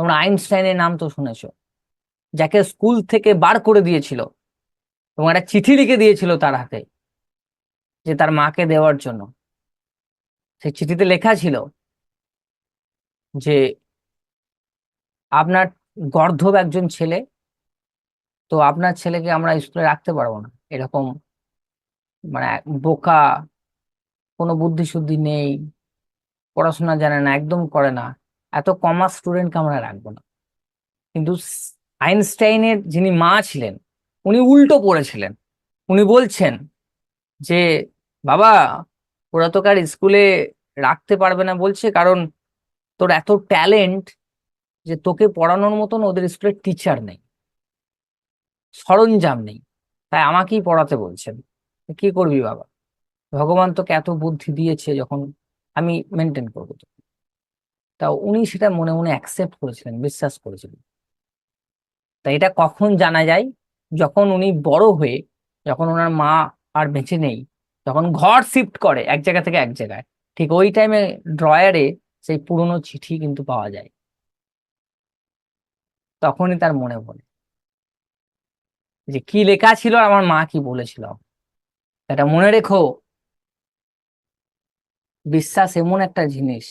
তোমরা আইনস্টাইনের নাম তো শুনেছো, যাকে স্কুল থেকে বার করে দিয়েছিল এবং একটা চিঠি লিখে দিয়েছিল তার হাতে যে তার মাকে দেওয়ার জন্য। সেই চিঠিতে লেখা ছিল যে, আপনার গর্ধব একজন ছেলে, তো আপনার ছেলেকে আমরা স্কুলে রাখতে পারব না। এরকম মানে বোকা, কোনো বুদ্ধি শুদ্ধি নেই, পড়াশোনা জানে না, একদম করে না। এত কমার্স স্টুডেন্টকে আমরা রাখব না। কিন্তু আইনস্টাইনের যিনি মা ছিলেন, উনি উল্টো পড়েছিলেন। উনি বলছেন যে, বাবা, ওরা তোকে আর স্কুলে রাখতে পারবে না। বলছে, কারণ তোর এত ট্যালেন্ট যে তোকে পড়ানোর মতন ওদের স্কুলের টিচার নেই। সরঞ্জাম নেই। তাই আমাকেই পড়াতে বলছেন। কি করবি বাবা? ভগবান তোকে এত বুদ্ধি দিয়েছে যখন আমি মেনটেন করব তো তা উনি সেটা মনে মনে অ্যাকসেপ্ট করেছিলেন, বিশ্বাস করেছিলেন। তা এটা কখন জানা যায়? যখন উনি বড় হয়ে, যখন ওনার মা আর বেঁচে নেই যখন ঘর শিফট করে এক জায়গা থেকে এক জায়গায়। ঠিক ওই টাইমে ড্রয়ারে সেই পুরনো চিঠি কিন্তু পাওয়া যায়। তখনই তার মনে পড়ে যে কি লেখা ছিল আমার মা কি বলেছিল। এটা মনে রেখো। বিশ্বাস এমন একটা জিনিস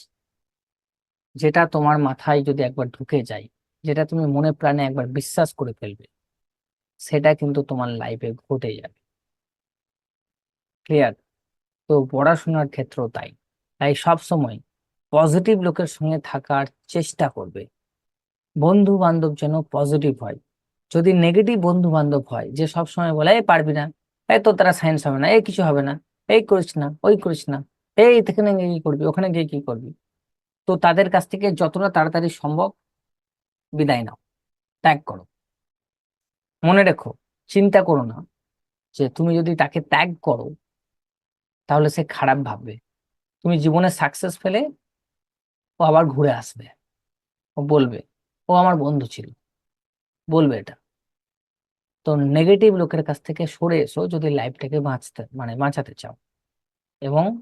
যেটা তোমার মাথায় যদি একবার ঢুকে যায়, যেটা তুমি মনে প্রাণে একবার বিশ্বাস করে ফেলবে, সেটা কিন্তু তোমার লাইফে ঘটে যাবে। ক্লিয়ার তো পড়াশোনার ক্ষেত্রেও তাই। তাই সব সময় পজিটিভ লোকের সঙ্গে থাকার চেষ্টা করবে। বন্ধু বান্ধব যেন পজিটিভ হয়। যদি নেগেটিভ বন্ধু বান্ধব হয়, যে সব সময় বলে, এই পারবি না, এই তো তারা সায়েন্স হবে না, এই কিছু হবে না, এই করিস না, ওই করিস না, এই এখানে গিয়ে কি করবি, ওখানে গিয়ে কি করবি? তো তাদের কাছ থেকে যতটা তাড়াতাড়ি সম্ভব বিদায় নাও। ত্যাগ করো। মনে রেখো, চিন্তা করো না যে তুমি যদি তাকে ত্যাগ করো, তাহলে সে খারাপ ভাববে। তুমি জীবনে সাকসেস পেলে ও আবার ঘুরে আসবে। ও বলবে, ও আমার বন্ধু ছিল। বলবে এটা। তো নেগেটিভ লোকের কাছ থেকে সরে এসো যদি লাইফটাকে বাঁচতে মানে বাঁচাতে চাও। এবং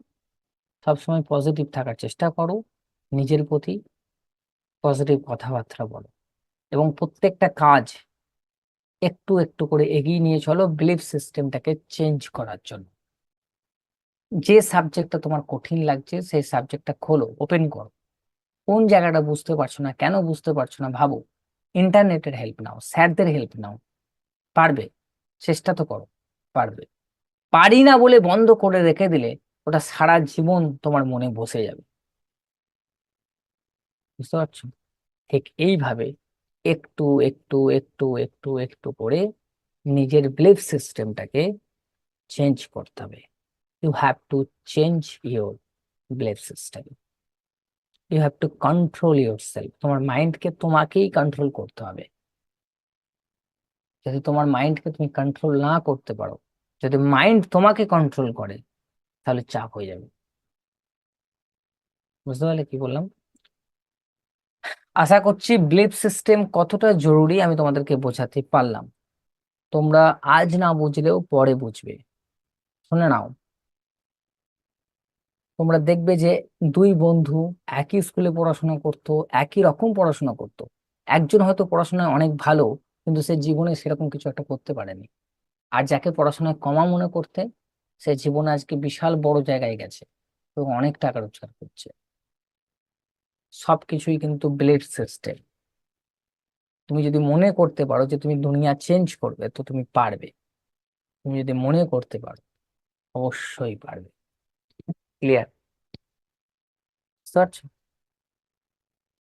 সবসময় পজিটিভ থাকার চেষ্টা করো। নিজের প্রতি পজিটিভ কথাবার্তা বলো। এবং প্রত্যেকটা কাজ একটু একটু করে এগিয়ে নিয়ে চলো বিলিফ সিস্টেমটাকে চেঞ্জ করার জন্য। যে সাবজেক্টটা তোমার কঠিন লাগছে, সেই সাবজেক্টটা খোলো ওপেন করো। কোন জায়গাটা বুঝতে পারছ না, কেন বুঝতে পারছ না, ভাবো। ইন্টারনেটের হেল্প নাও, স্যারদের হেল্প নাও। পারবে, চেষ্টা তো করো, পারবে। পারি না বলে বন্ধ করে রেখে দিলে ওটা সারা জীবন তোমার মনে বসে যাবে। বুঝতে পারছ? ঠিক এইভাবে একটু একটু একটু একটু একটু করে নিজের বিলিফ সিস্টেমটাকে চেঞ্জ করতে হবে। You have to change your belief system you have to control yourself তোমার মাইন্ডকে তোমাকেই কন্ট্রোল করতে হবে। যদি তোমার মাইন্ডকে তুমি কন্ট্রোল না করতে পারো, যদি মাইন্ড তোমাকে কন্ট্রোল করে, তাহলে চাপ হয়ে যাবে। বুঝতে পারলে কি বললাম? আশা করছি বিলিফ সিস্টেম কতটা জরুরি আমি তোমাদেরকে বোঝাতে পারলাম। তোমরা আজ না বুঝলেও পরে বুঝবে। শুনে নাও। তোমরা দেখবে যে দুই বন্ধু একই স্কুলে পড়াশোনা করতো, একই রকম পড়াশোনা করতো। একজন হয়তো পড়াশোনায় অনেক ভালো, কিন্তু সে জীবনে সেরকম কিছু একটা করতে পারেনি। আর যাকে পড়াশোনায় কমা মনে করতে, সে জীবনে আজকে বিশাল বড় জায়গায় গেছে এবং অনেক টাকা রোজগার করছে। সবকিছুই কিন্তু ব্লেড সিস্টেম তুমি যদি মনে করতে পারো যে তুমি দুনিয়া চেঞ্জ করবে, তো তুমি পারবে। তুমি যদি মনে করতে পারো, অবশ্যই পারবে। ক্লিয়ার বুঝতে